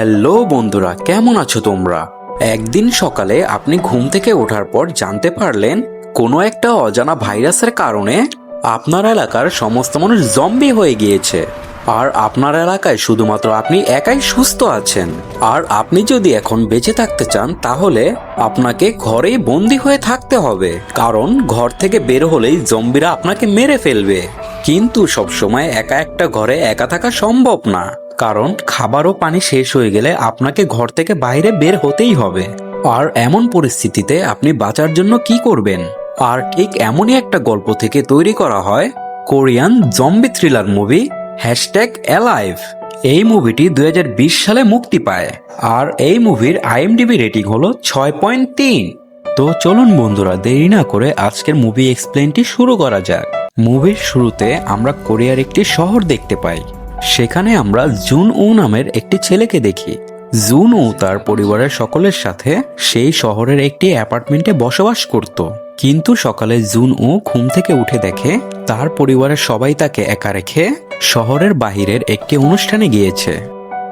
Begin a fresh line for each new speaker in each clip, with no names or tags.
Hello বন্ধুরা, কেমন আছো তোমরা? একদিন সকালে আপনি ঘুম থেকে ওঠার পর জানতে পারলেন কোনো একটা অজানা ভাইরাসের কারণে আপনার এলাকার সমস্ত মানুষ জম্বি হয়ে গিয়েছে। আর আপনার এলাকায় শুধুমাত্র আপনি একাই সুস্থ আছেন। আর আপনি যদি এখন বেঁচে থাকতে চান, তাহলে আপনাকে ঘরেই বন্দি হয়ে থাকতে হবে। কারণ ঘর থেকে বের হলেই জম্বিরা আপনাকে মেরে ফেলবে। কিন্তু সবসময় একা একটা ঘরে একা থাকা সম্ভব না। কারণ খাবার ও পানি শেষ হয়ে গেলে আপনাকে ঘর থেকে বাইরে বের হতেই হবে। আর এমন পরিস্থিতিতে আপনি বাঁচার জন্য কি করবেন? আর ঠিক এমনই একটা গল্প থেকে তৈরি করা হয়, Korean zombie thriller movie, hashtag alive. এই মুভিটি দুই হাজার বিশ সালে মুক্তি পায়, আর এই মুভির আইএমডিবি রেটিং হলো ছয় পয়েন্ট তিন। তো চলুন বন্ধুরা, দেরি না করে আজকের মুভি এক্সপ্লেনটি শুরু করা যাক। মুভির শুরুতে আমরা কোরিয়ার একটি শহর দেখতে পাই। সেখানে আমরা জুন উ নামের একটি ছেলেকে দেখি। জুন উ তার পরিবারের সকলের সাথে সেই শহরের একটি অ্যাপার্টমেন্টে বসবাস করত। কিন্তু সকালে জুন উ ঘুম থেকে উঠে দেখে তার পরিবারের সবাই তাকে একা রেখে শহরের বাহিরের একটি অনুষ্ঠানে গিয়েছে।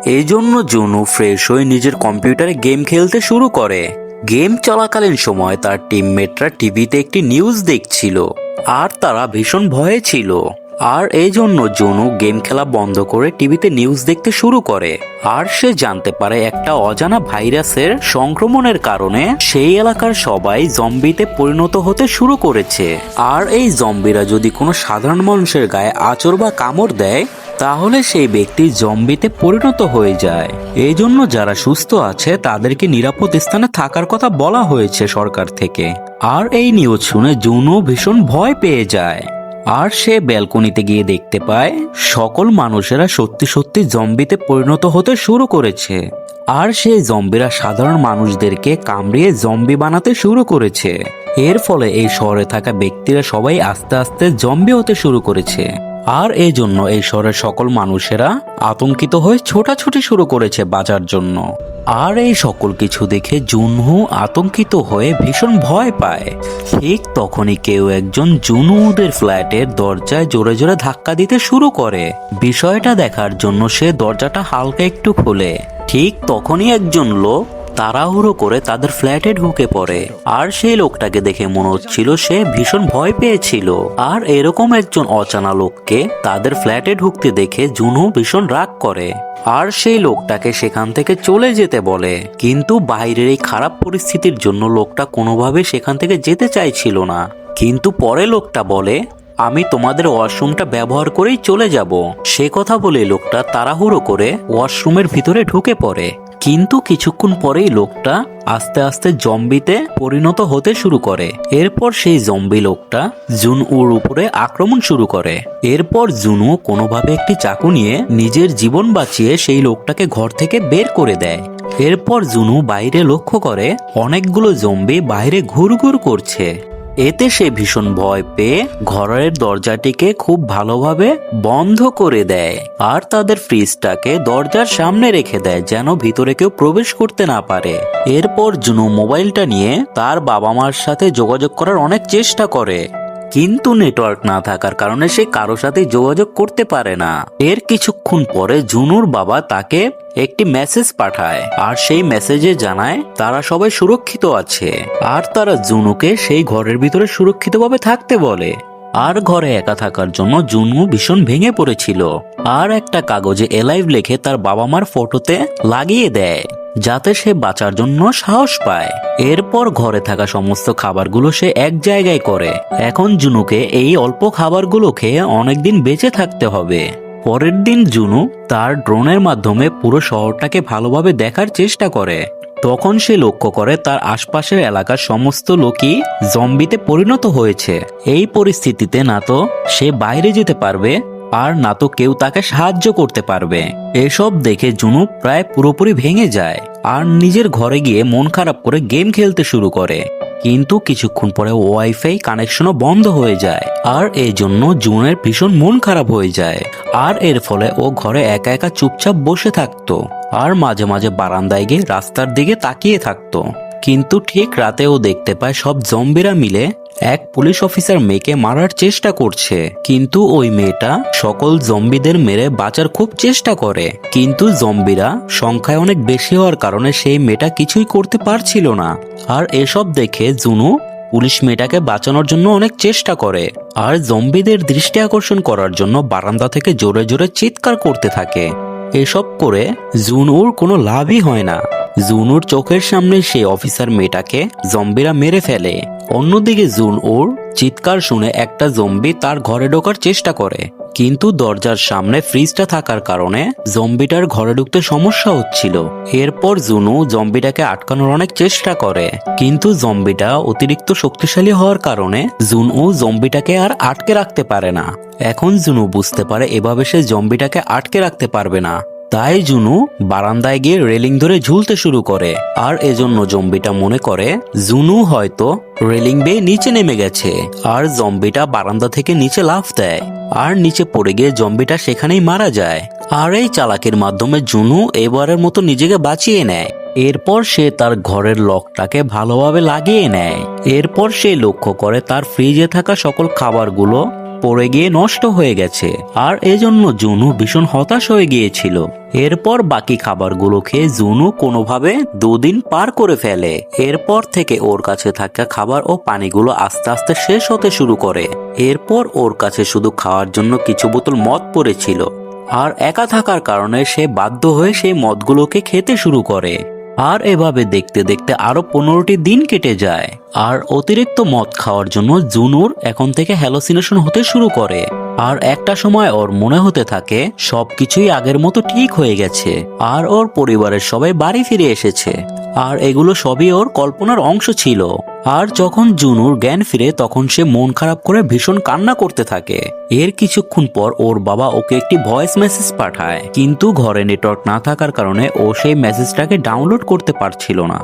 এই জন্য জুনু ফ্রেশ হয়ে নিজের কম্পিউটারে গেম খেলতে শুরু করে। গেম চলাকালীন সময় তার টিমমেটরা টিভিতে একটি নিউজ দেখছিল। আর তারা ভীষণ ভয়ে ছিল। আর এই জন্য জনু গেম খেলা বন্ধ করে টিভিতে নিউজ দেখতে শুরু করে। আর সে জানতে পারে একটা অজানা ভাইরাসের সংক্রমণের কারণে সেই এলাকার সবাই জম্বিতে পরিণত হতে শুরু করেছে। আর এই জম্বিরা যদি কোনো সাধারণ মানুষের গায়ে আচর বা কামড় দেয়, তাহলে সেই ব্যক্তি জম্বিতে পরিণত হয়ে যায়। এই জন্য যারা সুস্থ আছে, তাদেরকে নিরাপদ স্থানে থাকার কথা বলা হয়েছে সরকার থেকে। আর এই নিউজ শুনে জুনও ভীষণ ভয় পেয়ে যায়। আর সে ব্যালকনিতে গিয়ে দেখতে পায়, সকল মানুষেরা সত্যি সত্যি জম্বিতে পরিণত হতে শুরু করেছে। আর সেই জম্বিরা সাধারণ মানুষদেরকে কামড়িয়ে জম্বি বানাতে শুরু করেছে। এর ফলে এই শহরে থাকা ব্যক্তিরা সবাই আস্তে আস্তে জম্বি হতে শুরু করেছে। আর এই জন্য এই শহরের সকল মানুষেরা আতঙ্কিত হয়ে ছোটাছুটি শুরু করেছে বাজার জন্য। আর এই সকল কিছু দেখে জুনহু আতঙ্কিত হয়ে ভীষণ ভয় পায়। ঠিক তখনই কেউ একজন জুনহুদের ফ্ল্যাটের দরজায় জোরে জোরে ধাক্কা দিতে শুরু করে। বিষয়টা দেখার জন্য সে দরজাটা হালকা একটু খোলে। ঠিক তখনই একজন লোক তাড়াহুড়ো করে তাদের ফ্ল্যাটে ঢুকে পড়ে। আর সেই লোকটাকে দেখে মনে হচ্ছিল সে ভীষণ ভয় পেয়েছিল। আর এরকম একজন অজানা লোককে তাদের ফ্ল্যাটে ঢুকতে দেখে জুনু ভীষণ রাগ করে। আর সেই লোকটাকে সেখান থেকে চলে যেতে বলে। কিন্তু বাইরের এই খারাপ পরিস্থিতির জন্য লোকটা কোনোভাবে সেখান থেকে যেতে চাইছিল না। কিন্তু পরে লোকটা বলে, আমি তোমাদের ওয়াশরুমটা ব্যবহার করেই চলে যাব। সে কথা বলে লোকটা তাড়াহুড়ো করে ওয়াশরুমের ভিতরে ঢুকে পড়ে। কিন্তু কিছুক্ষণ পরেই লোকটা আস্তে আস্তে জম্বিতে পরিণত হতে শুরু করে। এরপর সেই জম্বি লোকটা জুন উর উপরে আক্রমণ শুরু করে। এরপর জুনু কোনোভাবে একটি চাকু নিয়ে নিজের জীবন বাঁচিয়ে সেই লোকটাকে ঘর থেকে বের করে দেয়। এরপর জুনু বাইরে লক্ষ্য করে অনেকগুলো জম্বি বাইরে ঘুরঘুর করছে। এতে সে ভীষণ ভয় পেয়ে ঘরের দরজাটিকে খুব ভালোভাবে বন্ধ করে দেয় আর তাদের ফ্রিজটাকে দরজার সামনে রেখে দেয় যেন ভিতরে কেউ প্রবেশ করতে না পারে। এরপর জুনু মোবাইলটা নিয়ে তার বাবা মার সাথে যোগাযোগ করার অনেক চেষ্টা করে। কিন্তু নেটওয়ার্ক না থাকার কারণে সে কারও সাথে যোগাযোগ করতে পারে না। এর কিছুক্ষণ পরে জুনুর বাবা তাকে একটি মেসেজ পাঠায় আর সেই মেসেজে জানায়, তারা সবাই সুরক্ষিত আছে। আর তারা জুনুকে সেই ঘরের ভিতরে সুরক্ষিতভাবে থাকতে বলে। আর ঘরে একা থাকার জন্য জুনু ভীষণ ভেঙে পড়েছিল। আর একটা কাগজে এলাইভ লেখে তার বাবা মার ফটোতে লাগিয়ে দেয়। যাতে সে বাঁচার জন্য সাহস পায়। এরপর ঘরে থাকা সমস্ত খাবারগুলো সে এক জায়গায় করে। এখন জুনুকে এই অল্প খাবারগুলো খেয়ে অনেকদিন বেঁচে থাকতে হবে। পরের দিন জুনু তার ড্রোনের মাধ্যমে পুরো শহরটাকে ভালোভাবে দেখার চেষ্টা করে। তখন সে লক্ষ্য করে তার আশপাশের এলাকার সমস্ত লোকই জম্বিতে পরিণত হয়েছে। এই পরিস্থিতিতে না তো সে বাইরে যেতে পারবে আর না তো কেউ তাকে সাহায্য করতে পারবে। এসব দেখে জুনু প্রায় পুরোপুরি ভেঙে যায় আর নিজের ঘরে গিয়ে মন খারাপ করে গেম খেলতে শুরু করে। কিন্তু কিছুক্ষণ পরে ওয়াইফাই কানেকশনও বন্ধ হয়ে যায় আর এই জন্য জুনের ভীষণ মন খারাপ হয়ে যায়। আর এর ফলে ও ঘরে একা একা চুপচাপ বসে থাকতো আর মাঝে মাঝে বারান্দায় গিয়ে রাস্তার দিকে তাকিয়ে থাকতো। কিন্তু ঠিক রাতেও দেখতে পায় সব জম্বিরা মিলে এক পুলিশ অফিসার মেয়েকে মারার চেষ্টা করছে। কিন্তু ওই মেয়েটা সকল জম্বিদের মেরে বাঁচার খুব চেষ্টা করে। কিন্তু জম্বিরা সংখ্যায় অনেক বেশি হওয়ার কারণে সেই মেয়েটা কিছুই করতে পারছিল না। আর এসব দেখে জুনু পুলিশ মেয়েটাকে বাঁচানোর জন্য অনেক চেষ্টা করে। আর জম্বিদের দৃষ্টি আকর্ষণ করার জন্য বারান্দা থেকে জোরে জোরে চিৎকার করতে থাকে। এসব করে জুনুর কোনো লাভই হয় না। জুনুর চোখের সামনে সেই অফিসার মেয়েটাকে জম্বিরা মেরে ফেলে। অন্যদিকে জুন ওর চিৎকার শুনে একটা জম্বি তার ঘরে ঢোকার চেষ্টা করে। কিন্তু দরজার সামনে ফ্রিজটা থাকার কারণে জম্বিটার ঘরে ঢুকতে সমস্যা হচ্ছিল। এরপর জুনু জম্বিটাকে আটকানোর অনেক চেষ্টা করে, কিন্তু জম্বিটা অতিরিক্ত শক্তিশালী হওয়ার কারণে জুনু জম্বিটাকে আর আটকে রাখতে পারে না। এখন জুনু বুঝতে পারে এভাবে সে জম্বিটাকে আটকে রাখতে পারবে না। তাই জুনু বারান্দায় গিয়ে রেলিং ধরে ঝুলতে শুরু করে। আর এজন্য জম্বিটা মনে করে, জুনু হয়তো রেলিং বেয়ে নিচে নেমে গেছে, আর জম্বিটা বারান্দা থেকে নিচে লাফ দেয়। আর নিচে পড়ে গিয়ে জম্বিটা সেখানেই মারা যায়। আর এই চালাকের মাধ্যমে জুনু এবারের মতো নিজেকে বাঁচিয়ে নেয়। এরপর সে তার ঘরের লকটাকে ভালোভাবে লাগিয়ে নেয়। এরপর সে লক্ষ্য করে তার ফ্রিজে থাকা সকল খাবারগুলো পড়ে গিয়ে নষ্ট হয়ে গেছে। আর এজন্য জুনু ভীষণ হতাশ হয়ে গিয়েছিল। এরপর বাকি খাবারগুলো খেয়ে জুনু কোনোভাবে দুদিন পার করে ফেলে। এরপর থেকে ওর কাছে থাকা খাবার ও পানিগুলো আস্তে আস্তে শেষ হতে শুরু করে। এরপর ওর কাছে শুধু খাওয়ার জন্য কিছু বোতল মদ পড়েছিল। আর একা থাকার কারণে সে বাধ্য হয়ে সেই মদগুলোকে খেতে শুরু করে। আর এভাবে দেখতে দেখতে আরও পনেরোটি দিন কেটে যায়। আর অতিরিক্ত মদ খাওয়ার জন্য জুনুর এখন থেকে হ্যালোসিনেশন হতে শুরু করে। আর একটা সময় ওর মনে হতে থাকে, সবকিছুই আগের মতো ঠিক হয়ে গেছে, আর ওর পরিবারের সবাই বাড়ি ফিরে এসেছে। আর এগুলো সবই ওর কল্পনার অংশ ছিল। আর যখন জুনুর জ্ঞান ফিরে, তখন সে মন খারাপ করে ভীষণ কান্না করতে থাকে। এর কিছুক্ষণ পর ওর বাবা ওকে একটি ভয়েস মেসেজ পাঠায়। কিন্তু ঘরে নেটওয়ার্ক না থাকার কারণে ও সেই মেসেজটাকে ডাউনলোড করতে পারছিল না।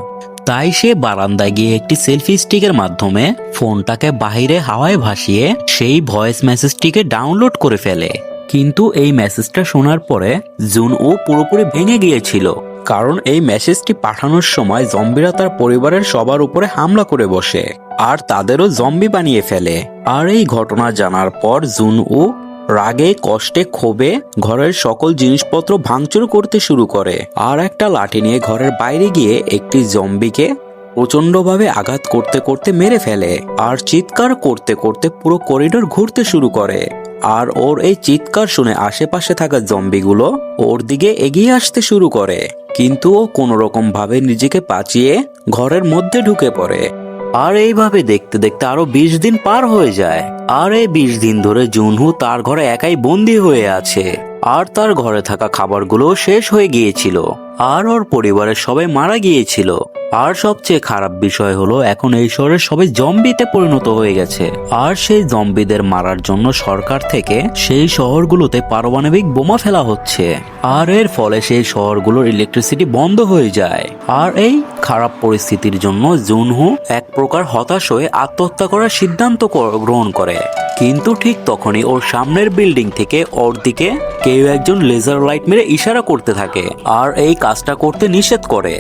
তাই সে বারান্দায় গিয়ে একটি সেলফি স্টিকের মাধ্যমে ফোনটাকে বাইরে হাওয়ায় ভাসিয়ে সেই ভয়েস মেসেজটিকে ডাউনলোড করে ফেলে। কিন্তু এই মেসেজটা শোনার পরে জুন ও পুরোপুরি ভেঙে গিয়েছিল, কারণ এই মেসেজটি পাঠানোর সময় জম্বিরা তার পরিবারের সবার উপরে হামলা করে বসে, আর তাদেরও জম্বি বানিয়ে ফেলে। আর এই ঘটনা জানার পর জুন ও রাগে, কষ্টে, ক্ষোভে ঘরের সকল জিনিসপত্র ভাঙচুর করতে শুরু করে। আর একটা লাঠি নিয়ে ঘরের বাইরে গিয়ে একটি জম্বিকে প্রচন্ডভাবে আঘাত করতে করতে মেরে ফেলে আর চিৎকার করতে করতে পুরো করিডোর ঘুরতে শুরু করে। আর ওর এই চিৎকার শুনে আশেপাশে থাকা জম্বিগুলো ওর দিকে এগিয়ে আসতে শুরু করে। কিন্তু ও কোনো রকম ভাবে নিজেকে বাঁচিয়ে ঘরের মধ্যে ঢুকে পড়ে। আর এইভাবে দেখতে দেখতে আরও বিশ দিন পার হয়ে যায়। আর এই বিশ দিন ধরে জুনহু তার ঘরে একাই বন্দি হয়ে আছে। আর তার ঘরে থাকা খাবারগুলো শেষ হয়ে গিয়েছিল। আর ওর পরিবারের সবাই মারা গিয়েছিল। আর সবচেয়ে খারাপ বিষয় হলো, এখন এই শহরের সবাই জম্বিতে পরিণত হয়ে গেছে। আর সেই জম্বিদের মারার জন্য সরকার থেকে সেই শহরগুলোতে পারমাণবিক বোমা ফেলা হচ্ছে। আর এর ফলে সেই শহরগুলোর ইলেকট্রিসিটি বন্ধ হয়ে যায়। আর এই খারাপ পরিস্থিতির জন্য জুনহু এক প্রকার হতাশ হয়ে আত্মহত্যা করার সিদ্ধান্ত গ্রহণ করে। কিন্তু ঠিক তখনই ওর সামনের বিল্ডিং থেকে ওর দিকে কেউ একজন লেজার লাইট মেরে ইশারা করতে থাকে, আর এই কাজটা করতে নিষেধ করে।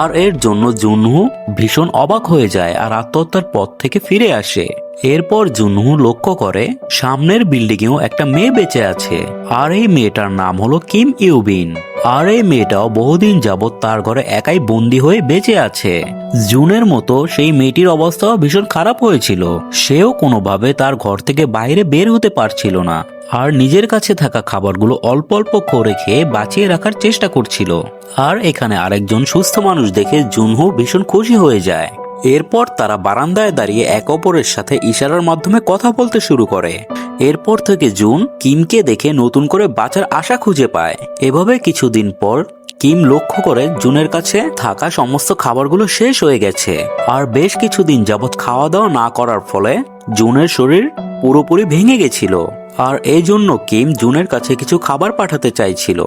আর এর জন্য জুনহু ভীষণ অবাক হয়ে যায় আর আত্মহত্যার পথ থেকে ফিরে আসে। এরপর জুনহু লক্ষ্য করে সামনের বিল্ডিংয়েও একটা মেয়ে বেঁচে আছে। আর এই মেয়েটার নাম হলো কিম ইউবিন। আর এই মেয়েটাও বহুদিন যাবৎ তার ঘরে একাই বন্দি হয়ে বেঁচে আছে। জুনের মতো সেই মেয়েটির অবস্থাও ভীষণ খারাপ হয়েছিল। সেও কোনোভাবে তার ঘর থেকে বাইরে বের হতে পারছিল না। আর নিজের কাছে থাকা খাবারগুলো অল্প অল্প করে খেয়ে বাঁচিয়ে রাখার চেষ্টা করছিল। আর এখানে আরেকজন সুস্থ মানুষ দেখে জুনহু ভীষণ খুশি হয়ে যায়। এরপর তারা বারান্দায় দাঁড়িয়ে এক অপরের সাথে ইশারার মাধ্যমে কথা বলতে শুরু করে। এরপর থেকে জুন কিমকে দেখে নতুন করে বাঁচার আশা খুঁজে পায়। এভাবে কিছুদিন পর কিম লক্ষ্য করে জুনের কাছে থাকা সমস্ত খাবারগুলো শেষ হয়ে গেছে। আর বেশ কিছুদিন যাবৎ খাওয়া দাওয়া না করার ফলে জুনের শরীর পুরোপুরি ভেঙে গেছিল। আর এই জন্য কিম জুনের কাছে কিছু খাবার পাঠাতে চাইছিল।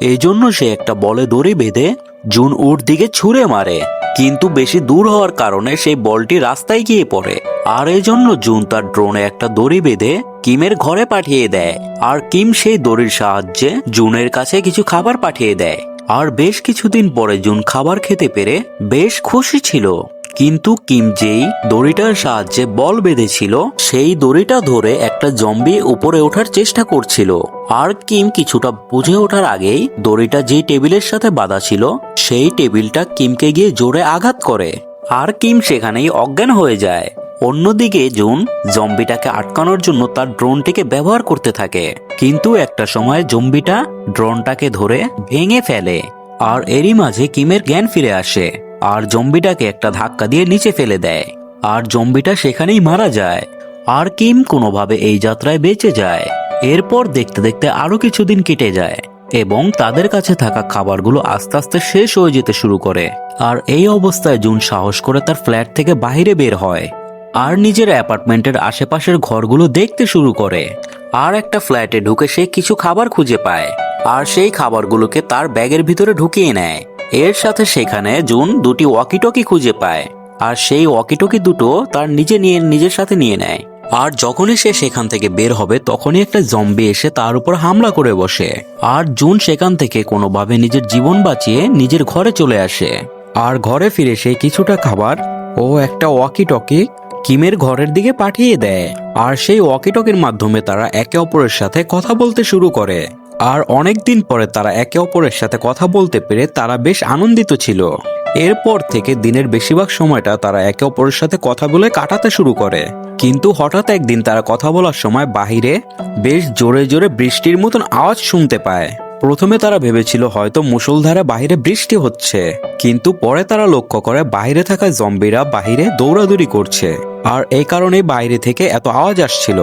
এই জন্য সে একটা বলে দড়ি বেঁধে জুন ওর দিকে ছুঁড়ে মারে। কিন্তু বেশি দূর হওয়ার কারণে সেই বলটি রাস্তায় গিয়ে পড়ে। আর এই জন্য জুন তার ড্রোনে একটা দড়ি বেঁধে কিমের ঘরে পাঠিয়ে দেয়। আর কিম সেই দড়ির সাহায্যে জুনের কাছে কিছু খাবার পাঠিয়ে দেয়। আর বেশ কিছুদিন পরে জুন খাবার খেতে পেরে বেশ খুশি ছিল। কিন্তু কিম যেই দড়িটার সাহায্যে বল বেঁধেছিল, সেই দড়িটা ধরে একটা জম্বি উপরে ওঠার চেষ্টা করছিল। আর কিম কিছুটা বুঝে ওঠার আগেই দড়িটা যেই টেবিলের সাথে বাঁধা ছিল, সেই টেবিলটা কিমকে গিয়ে জোরে আঘাত করে। আর কিম সেখানেই অজ্ঞান হয়ে যায়। অন্যদিকে জুন জম্বিটাকে আটকানোর জন্য তার ড্রোনটিকে ব্যবহার করতে থাকে। কিন্তু একটা সময় জম্বিটা ড্রোনটাকে ধরে ভেঙে ফেলে। আর এরই মাঝে কিমের জ্ঞান ফিরে আসে। আর জম্বিটাকে একটা ধাক্কা দিয়ে নিচে ফেলে দেয়। আর জম্বিটা সেখানেই মারা যায়। আর কিম কোনোভাবে এই যাত্রায় বেঁচে যায়। এরপর দেখতে দেখতে আরও কিছুদিন কেটে যায় এবং তাদের কাছে থাকা খাবারগুলো আস্তে আস্তে শেষ হয়ে যেতে শুরু করে। আর এই অবস্থায় জুন সাহস করে তার ফ্ল্যাট থেকে বাইরে বের হয়। আর নিজের অ্যাপার্টমেন্টের আশেপাশের ঘরগুলো দেখতে শুরু করে। আর একটা ফ্ল্যাটে ঢুকে সে কিছু খাবার খুঁজে পায়। আর সেই খাবারগুলোকে তার ব্যাগের ভিতরে ঢুকিয়ে নেয়। এর সাথে সেখানে জুন দুটি ওয়াকিটকি খুঁজে পায়, আর সেই ওয়াকিটকি দুটো তার নিজে নিয়ে নিজের সাথে নিয়ে নেয়। আর যখনই সে সেখান থেকে বের হবে, তখনই একটা জম্বি এসে তার উপর হামলা করে বসে। আর জুন সেখান থেকে কোনোভাবে নিজের জীবন বাঁচিয়ে নিজের ঘরে চলে আসে। আর ঘরে ফিরে সে কিছুটা খাবার ও একটা ওয়াকি টকি কিমের ঘরের দিকে পাঠিয়ে দেয়। আর সেই ওয়াকি টকির মাধ্যমে তারা একে অপরের সাথে কথা বলতে শুরু করে। আর অনেক দিন পরে তারা একে অপরের সাথে কথা বলতে পেরে তারা বেশ আনন্দিত ছিল। এরপর থেকে দিনের বেশিরভাগ সময়টা তারা একে অপরের সাথে কথা বলে কাটাতে শুরু করে। কিন্তু হঠাৎ একদিন তারা কথা বলার সময় বাহিরে বেশ জোরে জোরে বৃষ্টির মতন আওয়াজ শুনতে পায়। প্রথমে তারা ভেবেছিল হয়তো মুষলধারে বাহিরে বৃষ্টি হচ্ছে, কিন্তু পরে তারা লক্ষ্য করে বাইরে থাকা জম্বিরা বাহিরে দৌড়াদৌড়ি করছে। আর এই কারণে বাইরে থেকে এত আওয়াজ আসছিল।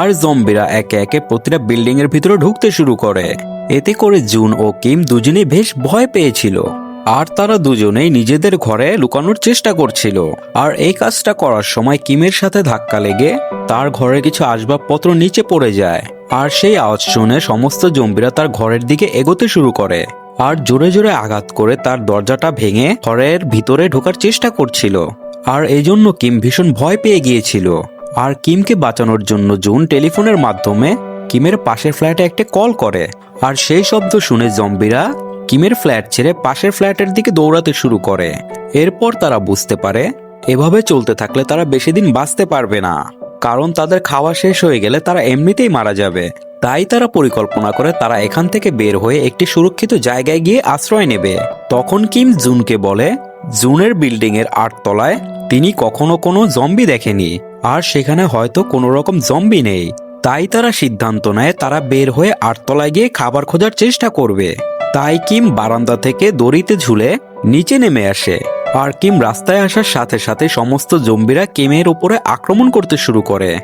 আর জম্বিরা একে একে প্রতিটা বিল্ডিং এর ভিতরে ঢুকতে শুরু করে। এতে করে জুন ও কিম দুজনেই বেশ ভয় পেয়েছিল। আর তারা দুজনেই নিজেদের ঘরে লুকানোর চেষ্টা করছিল। আর এই কাজটা করার সময় কিমের সাথে ধাক্কা লেগে তার ঘরের কিছু আসবাবপত্র নিচে পড়ে যায়। আর সেই আওয়াজ শুনে সমস্ত জম্বিরা তার ঘরের দিকে এগোতে শুরু করে আর জোরে জোরে আঘাত করে তার দরজাটা ভেঙে ঘরের ভিতরে ঢোকার চেষ্টা করছিল। আর এই জন্য কিম ভীষণ ভয় পেয়ে গিয়েছিল। আর কিমকে বাঁচানোর জন্য জুন টেলিফোনের মাধ্যমে কিমের পাশের ফ্ল্যাটে একটা কল করে। আর সেই শব্দ শুনে জম্বিরা কিমের ফ্ল্যাট ছেড়ে পাশের ফ্ল্যাটের দিকে দৌড়াতে শুরু করে। এরপর তারা বুঝতে পারে, এভাবে চলতে থাকলে তারা বেশি দিন বাঁচতে পারবে না। কারণ তাদের খাওয়া শেষ হয়ে গেলে তারা এমনিতেই মারা যাবে। তাই তারা পরিকল্পনা করে তারা এখান থেকে বের হয়ে একটি সুরক্ষিত জায়গায় গিয়ে আশ্রয় নেবে। তখন কিম জুনকে বলে, জুনের বিল্ডিং এর আটতলায় তিনি কখনো কোনো জম্বি দেখেনি, আর সেখানে হয়তো কোনো রকম জম্বি নেই। তাই তারা সিদ্ধান্ত নেয় তারা বের হয়ে আটতলায় গিয়ে খাবার খোঁজার চেষ্টা করবে। তাই কিম বারান্দা থেকে দড়িতে ঝুলে নিচে নেমে আসে। আর কিম রাস্তায় আসার সাথে সাথে সমস্ত জম্বিরা কিমের ওপরে আক্রমণ করতে শুরু করে।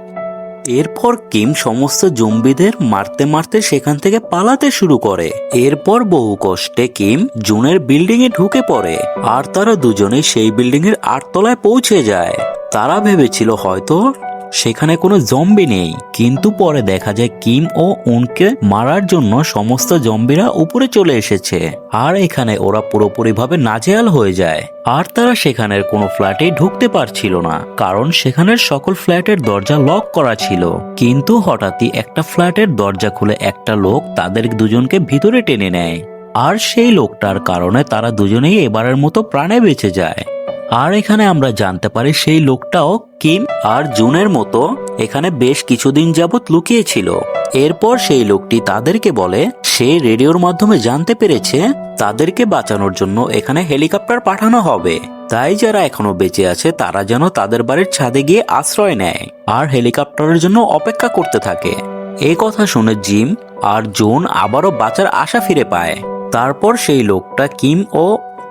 এরপর কিম সমস্ত জম্বিদের মারতে মারতে সেখান থেকে পালাতে শুরু করে। এরপর বহু কষ্টে কিম জুনের বিল্ডিং এ ঢুকে পড়ে আর তারা দুজনেই সেই বিল্ডিং এর আটতলায় পৌঁছে যায়। তারা ভেবেছিল হয়তো সেখানে কোনো জম্বি নেই। কিন্তু পরে দেখা যায় কিম ও উনকে মারার জন্য সমস্ত জম্বিরা উপরে চলে এসেছে। আর এখানে ওরা পুরোপুরিভাবে নাজেহাল হয়ে যায়। আর তারা সেখানের কোনো ফ্ল্যাটে ঢুকতে পারছিল না। কারণ সেখানের সকল ফ্ল্যাটের দরজা লক করা ছিল। কিন্তু হঠাৎই একটা ফ্ল্যাটের দরজা খুলে একটা লোক তাদের দুজনকে ভিতরে টেনে নেয়। আর সেই লোকটার কারণে তারা দুজনেই এবারের মতো প্রাণে বেঁচে যায়। আর এখানে আমরা জানতে পারি সেই লোকটাও কিম আর জুনের মতো এখানে বেশ কিছুদিন যাবৎ লুকিয়েছিল। এরপর সেই লোকটি তাদেরকে বলে, সে রেডিওর মাধ্যমে জানতে পেরেছে তাদেরকে বাঁচানোর জন্য এখানে হেলিকপ্টার পাঠানো হবে। তাই যারা এখনও বেঁচে আছে, তারা যেন তাদের বাড়ির ছাদে গিয়ে আশ্রয় নেয় আর হেলিকপ্টারের জন্য অপেক্ষা করতে থাকে। এই কথা শুনে জিম আর জুন আবারও বাঁচার আশা ফিরে পায়। তারপর সেই লোকটা কিম ও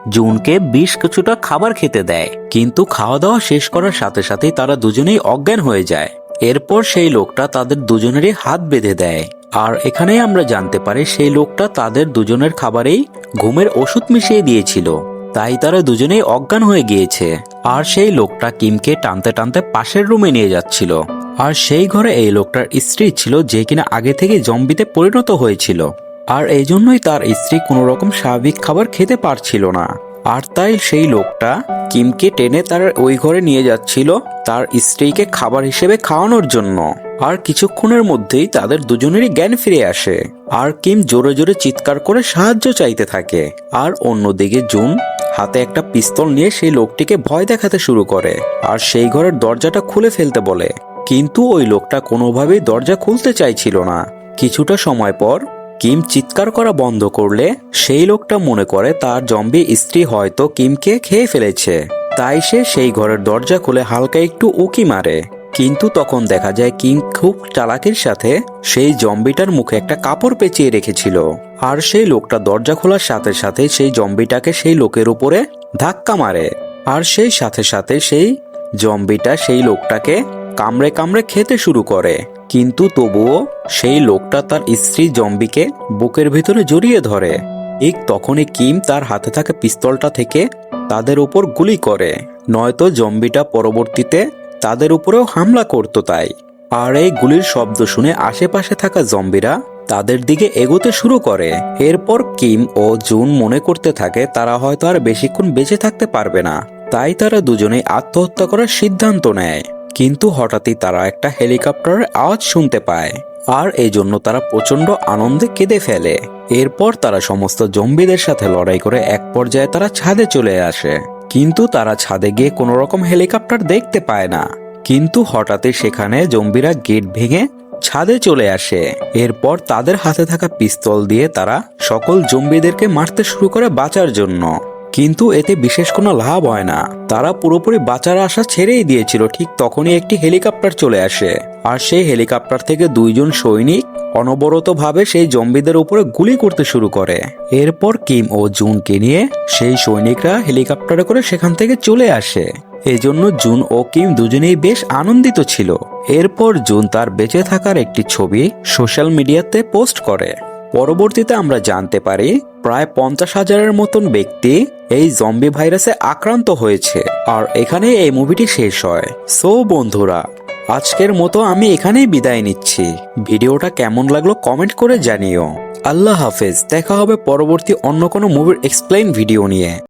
জুনকে বেশ কিছুটা খাবার খেতে দেয়। কিন্তু খাওয়া দাওয়া শেষ করার সাথে সাথেই তারা দুজনেই অজ্ঞান হয়ে যায়। এরপর সেই লোকটা তাদের দুজনেরই হাত বেঁধে দেয়। আর এখানেই আমরা জানতে পারি সেই লোকটা তাদের দুজনের খাবারেই ঘুমের ওষুধ মিশিয়ে দিয়েছিল। তাই তারা দুজনেই অজ্ঞান হয়ে গিয়েছে। আর সেই লোকটা কিমকে টানতে টানতে পাশের রুমে নিয়ে যাচ্ছিল। আর সেই ঘরে এই লোকটার স্ত্রী ছিল যে কিনা আগে থেকে জম্বিতে পরিণত হয়েছিল। আর এই জন্যই তার স্ত্রী কোনো রকম স্বাভাবিক খাবার খেতে পারছিল না। আর তাই সেই লোকটা কিমকে টেনে তার ওই ঘরে নিয়ে যাচ্ছিল তার স্ত্রীকে খাবার হিসেবে খাওয়ানোর জন্য। আর কিছুক্ষণের মধ্যেই তাদের দুজনেরই জ্ঞান ফিরে আসে। আর কিম জোরে জোরে চিৎকার করে সাহায্য চাইতে থাকে। আর অন্যদিকে জুন হাতে একটা পিস্তল নিয়ে সেই লোকটিকে ভয় দেখাতে শুরু করে। আর সেই ঘরের দরজাটা খুলে ফেলতে বলে। কিন্তু ওই লোকটা কোনোভাবেই দরজা খুলতে চাইছিল না। কিছুটা সময় পর কিম চিৎকার করা বন্ধ করলে সেই লোকটা মনে করে তার জম্বি স্ত্রী হয়তো কিমকে খেয়ে ফেলেছে। তাই সে সেই ঘরের দরজা খুলে হালকা একটু উকি মারে। কিন্তু তখন দেখা যায় কিম খুব চালাকির সাথে সেই জম্বিটার মুখে একটা কাপড় পেঁচিয়ে রেখেছিল। আর সেই লোকটা দরজা খোলার সাথে সাথে সেই জম্বিটাকে সেই লোকের উপরে ধাক্কা মারে। আর সেই সাথে সাথে সেই জম্বিটা সেই লোকটাকে কামড়ে কামড়ে খেতে শুরু করে। কিন্তু তবুও সেই লোকটা তার স্ত্রী জম্বিকে বুকের ভিতরে জড়িয়ে ধরে। ঠিক তখনই কিম তার হাতে থাকা পিস্তলটা থেকে তাদের উপর গুলি করে। নয়তো জম্বিটা পরবর্তীতে তাদের উপরেও হামলা করত তাই। আর এই গুলির শব্দ শুনে আশেপাশে থাকা জম্বিরা তাদের দিকে এগোতে শুরু করে। এরপর কিম ও জুন মনে করতে থাকে তারা হয়তো আর বেশিক্ষণ বেঁচে থাকতে পারবে না। তাই তারা দুজনেই আত্মহত্যা করার সিদ্ধান্ত নেয়। কিন্তু হঠাৎই তারা একটা হেলিকপ্টারের আওয়াজ শুনতে পায়। আর এই জন্য তারা প্রচণ্ড আনন্দে কেঁদে ফেলে। এরপর তারা সমস্ত জম্বিদের সাথে লড়াই করে এক পর্যায়ে তারা ছাদে চলে আসে। কিন্তু তারা ছাদে গিয়ে কোনো রকম হেলিকপ্টার দেখতে পায় না। কিন্তু হঠাৎই সেখানে জম্বিরা গেট ভেঙে ছাদে চলে আসে। এরপর তাদের হাতে থাকা পিস্তল দিয়ে তারা সকল জম্বিদেরকে মারতে শুরু করে বাঁচার জন্য। কিন্তু এতে বিশেষ কোনো লাভ হয় না। তারা পুরোপুরি বাঁচার আশা ছেড়েই দিয়েছিল, ঠিক তখনই একটি হেলিকপ্টার চলে আসে। আর সেই হেলিকপ্টার থেকে দুইজন সৈনিক অনবরতভাবে সেই জম্বিদের উপরে গুলি করতে শুরু করে। এরপর কিম ও জুনকে নিয়ে সেই সৈনিকরা হেলিকপ্টারে করে সেখান থেকে চলে আসে। এজন্য জুন ও কিম দুজনেই বেশ আনন্দিত ছিল। এরপর জুন তার বেঁচে থাকার একটি ছবি সোশ্যাল মিডিয়াতে পোস্ট করে। পরবর্তীতে আমরা জানতে পারি প্রায় পঞ্চাশ হাজারের মতন ব্যক্তি এই জম্বি ভাইরাসে আক্রান্ত হয়েছে। আর এখানে এই মুভিটি শেষ হয়। সো বন্ধুরা, আজকের মতো আমি এখানেই বিদায় নিচ্ছি। ভিডিওটা কেমন লাগল কমেন্ট করে জানিও। আল্লাহ হাফেজ, দেখা হবে পরবর্তী অন্য কোনো মুভির এক্সপ্লেইন ভিডিও নিয়ে।